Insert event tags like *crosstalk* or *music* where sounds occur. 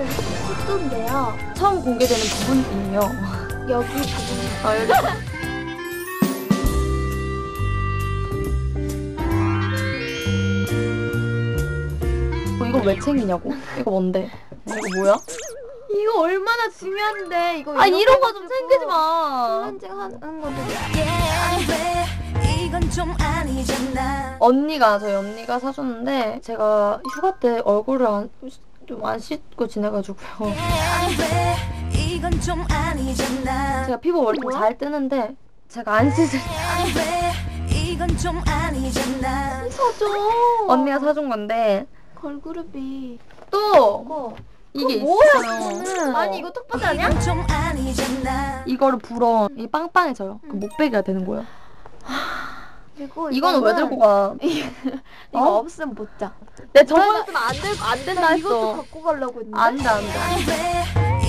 여기는 숙소인데요. 처음 공개되는 부분이에요. 여기 부분 아 여기. 어, 이거 왜 챙기냐고? 이거 뭔데? 이거 뭐야? 이거 얼마나 중요한데 이거 아 이런 거 좀 챙기지 마. 클렌징 하는 아니잖아 언니가 저희 언니가 사줬는데 제가 휴가 때 얼굴을 안, 좀안 씻고 아니잖아 제가 피부 원래 좀잘 뜨는데 제가 안 씻을 때 사줘. 언니가 사준 건데 걸그룹이 또 이게 그거 뭐야, 있어요. 아니 이거 턱받이 아니야? 이거를 불어 이 빵빵해져요. 그 목베개가 되는 거예요. 그리고 이거는 왜 들고 가? *laughs* 이거 어? 없으면 못 자. 내 저번에 저번에 안될안 된다 나 이것도 했어. 갖고 가려고 했는데. 안돼. 안돼